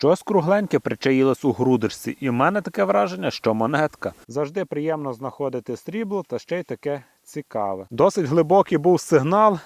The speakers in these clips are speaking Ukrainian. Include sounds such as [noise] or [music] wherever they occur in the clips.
Щось кругленьке причаїлось у грудишці, і в мене таке враження, що монетка. Завжди приємно знаходити срібло та ще й таке цікаве. Досить глибокий був сигнал,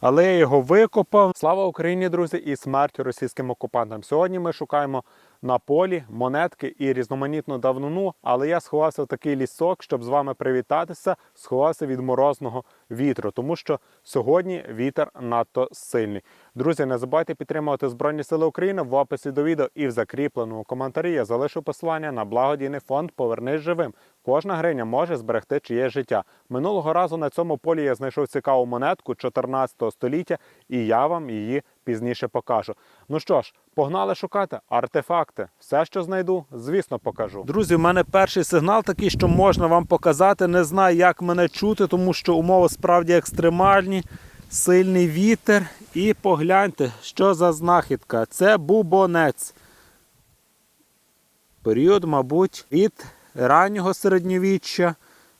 але я його викопав. Слава Україні, друзі, і смерть російським окупантам. Сьогодні ми шукаємо на полі монетки і різноманітну давнину, але я сховався в такий лісок, щоб з вами привітатися, сховався від морозного вітру, тому що сьогодні вітер надто сильний. Друзі, не забувайте підтримувати Збройні Сили України в описі до відео і в закріпленому коментарі я залишу посилання на благодійний фонд Повернись живим. Кожна гриня може зберегти чиє життя. Минулого разу на цьому полі я знайшов цікаву монетку 14 століття, і я вам її пізніше покажу. Ну що ж, погнали шукати артефакти. Все, що знайду, звісно, покажу. Друзі, в мене перший сигнал такий, що можна вам показати. Не знаю, як мене чути, тому що умови справді екстремальні, сильний вітер. І погляньте, що за знахідка. Це бубонець. Період, мабуть, від раннього середньовіччя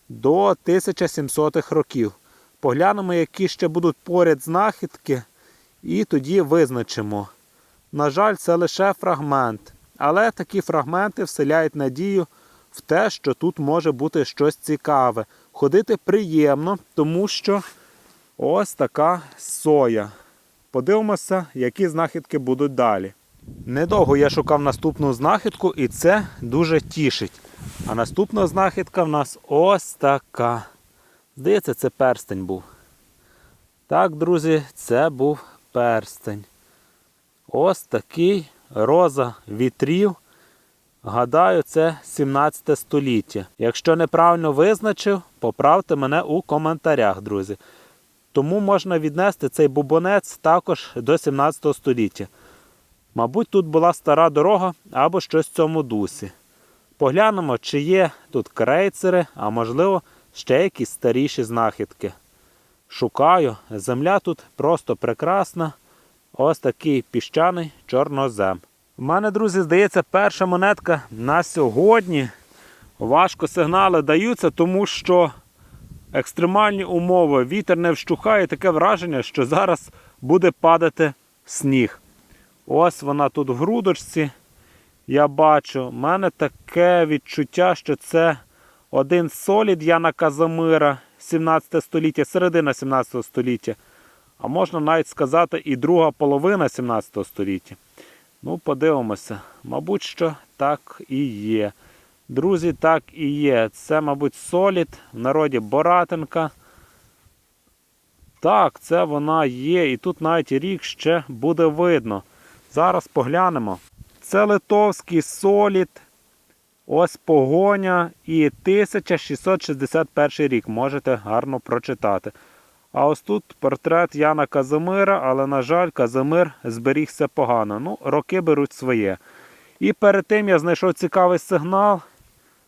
до 1700-х років. Поглянемо, які ще будуть поряд знахідки, і тоді визначимо. На жаль, це лише фрагмент, але такі фрагменти вселяють надію в те, що тут може бути щось цікаве. Ходити приємно, тому що ось така соя. Подивимося, які знахідки будуть далі. Недовго я шукав наступну знахідку, і це дуже тішить. А наступна знахідка в нас ось така. Здається, це перстень був. Так, друзі, це був перстень. Ось такий роза вітрів. Гадаю, це 17 століття. Якщо неправильно визначив, поправте мене у коментарях, друзі. Тому можна віднести цей бубонець також до 17 століття. Мабуть, тут була стара дорога або щось в цьому дусі. Поглянемо, чи є тут крейцери, а можливо, ще якісь старіші знахідки. Шукаю, земля тут просто прекрасна. Ось такий піщаний чорнозем. У мене, друзі, здається, перша монетка на сьогодні. Важко сигнали даються, тому що екстремальні умови, вітер не вщухає, таке враження, що зараз буде падати сніг. Ось вона тут в грудочці. Я бачу, У мене таке відчуття, що це один солід Яна Казимира 17 століття, середина 17 століття. А можна навіть сказати і друга половина 17 століття. Ну, подивимося. Мабуть, що так і є. Друзі, так і є. Це, мабуть, солід, в народі Боратинка. Так, це вона є. І тут навіть рік ще буде видно. Зараз поглянемо. Це литовський солід. Ось погоня і 1661 рік. Можете гарно прочитати. А ось тут портрет Яна Казимира, але, на жаль, Казимир зберігся погано. Ну, роки беруть своє. І перед тим я знайшов цікавий сигнал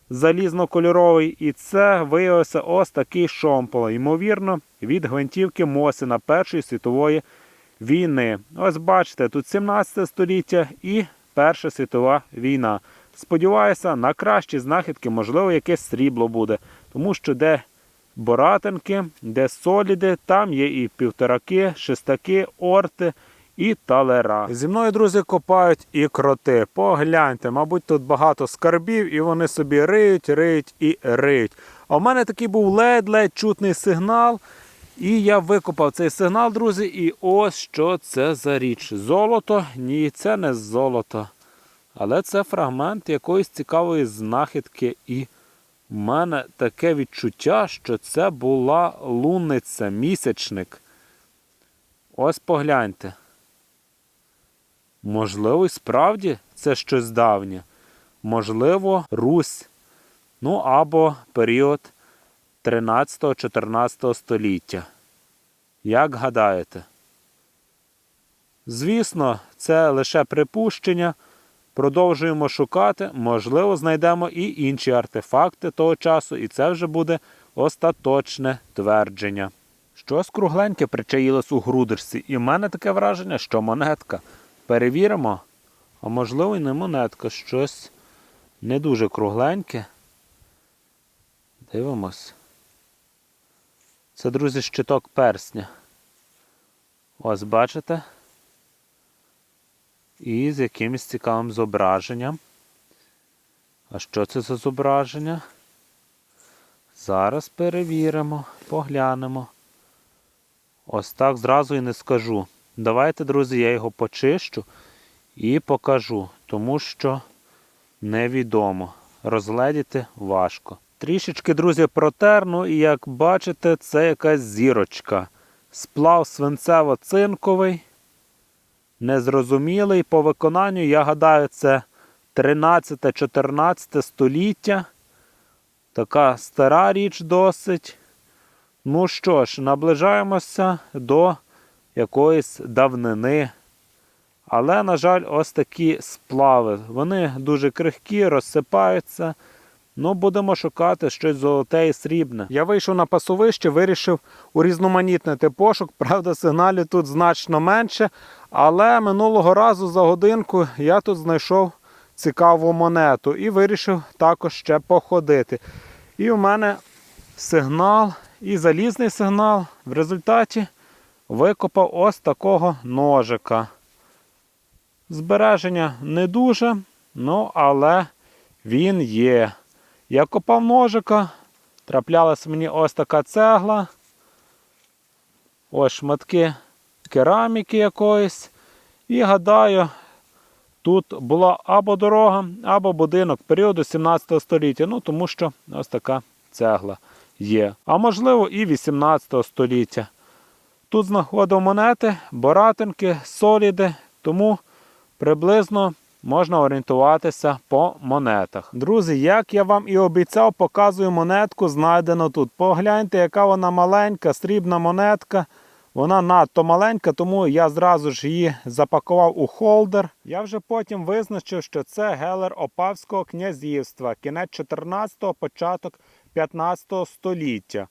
залізнокольоровий, і це виявився ось такий шомпол. Ймовірно, від гвинтівки Мосіна Першої світової війни. Ось бачите, тут 17 століття і Перша світова війна. Сподіваюся, на кращі знахідки, можливо, якесь срібло буде, тому що де боратинки, де соліди, там є і півтораки, шестаки, орти і талера. Зі мною, друзі, копають і кроти. Погляньте, мабуть, тут багато скарбів, і вони собі риють, риють і риють. А в мене такий був ледь-ледь чутний сигнал. І я викопав цей сигнал, друзі, і ось що це за річ. Золото? Ні, це не золото. Але це фрагмент якоїсь цікавої знахідки. І в мене таке відчуття, що це була лунниця, місячник. Ось погляньте. Можливо, і справді це щось давнє. Можливо, Русь. Ну або період 13-14 століття. Як гадаєте? Звісно, це лише припущення. Продовжуємо шукати, можливо, знайдемо і інші артефакти того часу, і це вже буде остаточне твердження. Щось кругленьке причаїлось у грудишці, і в мене таке враження, що монетка. Перевіримо, а можливо, і не монетка, щось не дуже кругленьке. Дивимось. Це, друзі, щиток персня. Ось бачите? І з якимось цікавим зображенням. А що це за зображення? Зараз перевіримо, поглянемо. Ось так зразу і не скажу. Давайте, друзі, я його почищу і покажу, тому що невідомо. Розгледіти важко. Трішечки, друзі, протер, ну і як бачите, це якась зірочка. Сплав свинцево-цинковий, незрозумілий. По виконанню, я гадаю, це 13-14 століття. Така стара річ досить. Ну що ж, наближаємося до якоїсь давнини. Але, на жаль, ось такі сплави. Вони дуже крихкі, розсипаються. Ну, будемо шукати щось золоте і срібне. Я вийшов на пасовище, вирішив урізноманітнити пошук. [laughs] Правда, сигналів тут значно менше. Але минулого разу за годинку я тут знайшов цікаву монету і вирішив також ще походити. І у мене сигнал і залізний сигнал. В результаті викопав ось такого ножика. Збереження не дуже, ну але він є. Я копав ножика, траплялася мені ось така цегла. Ось шматки кераміки якоїсь. І гадаю, тут була або дорога, або будинок періоду 17 століття. Ну, тому що ось така цегла є. А можливо і 18 століття. Тут знаходив монети, боратинки, соліди, тому приблизно можна орієнтуватися по монетах. Друзі, як я вам і обіцяв, показую монетку, знайдену тут. Погляньте, яка вона маленька, срібна монетка. Вона надто маленька, тому я зразу ж її запакував у холдер. Я вже потім визначив, що це гелер Опавського князівства, кінець 14-го, початок 15 століття.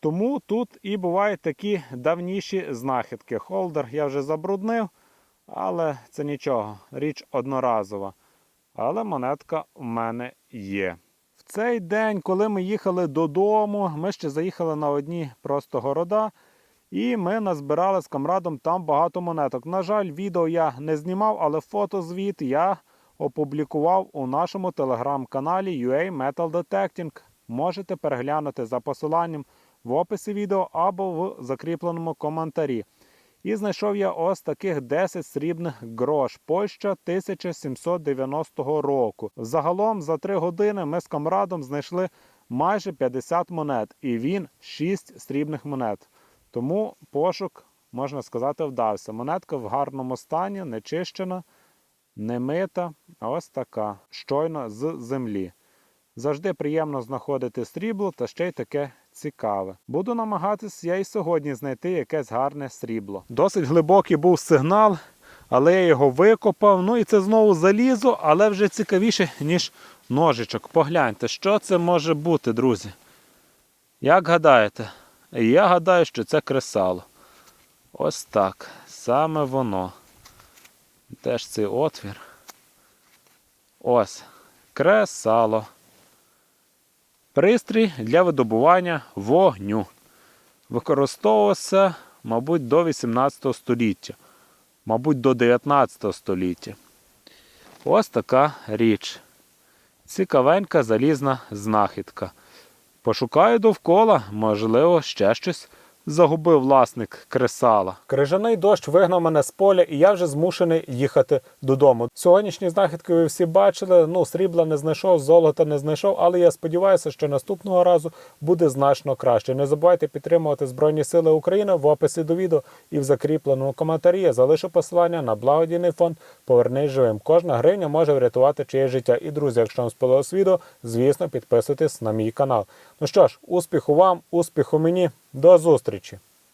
Тому тут і бувають такі давніші знахідки. Холдер я вже забруднив, але це нічого, річ одноразова. Але монетка в мене є. В цей день, коли ми їхали додому, ми ще заїхали на одні просто города. І ми назбирали з камрадом там багато монеток. На жаль, відео я не знімав, але фотозвіт я опублікував у нашому телеграм-каналі UA Metal Detecting. Можете переглянути за посиланням в описі відео або в закріпленому коментарі. І знайшов я ось таких 10 срібних грош Польща 1790 року. Загалом за 3 години ми з камрадом знайшли майже 50 монет, і він 6 срібних монет. Тому пошук, можна сказати, вдався. Монетка в гарному стані, не чищена, не мита, а ось така, щойно з землі. Завжди приємно знаходити срібло та ще й таке цікаве. Буду намагатись я і сьогодні знайти якесь гарне срібло. Досить глибокий був сигнал, але я його викопав. Ну і це знову залізо, але вже цікавіше, ніж ножичок. Погляньте, що це може бути, друзі. Як гадаєте? Я гадаю, що це кресало. Ось так. Саме воно. Теж цей отвір. Ось. Кресало. Пристрій для видобування вогню. Використовувався, мабуть, до 18 століття, мабуть, до 19 століття. Ось така річ. Цікавенька залізна знахідка. Пошукаю довкола, можливо, ще щось загубив власник кресала. Крижаний дощ вигнав мене з поля, і я вже змушений їхати додому. Сьогоднішні знахідки ви всі бачили. Ну, срібла не знайшов, золота не знайшов, але я сподіваюся, що наступного разу буде значно краще. Не забувайте підтримувати Збройні Сили України в описі до відео і в закріпленому коментарі. Я залишу посилання на благодійний фонд Повернись живим. Кожна гривня може врятувати чиє життя. І друзі, якщо вам сподобалось відео, звісно, підписуйтесь на мій канал. Ну що ж, успіху вам, успіху мені, до зустрічі!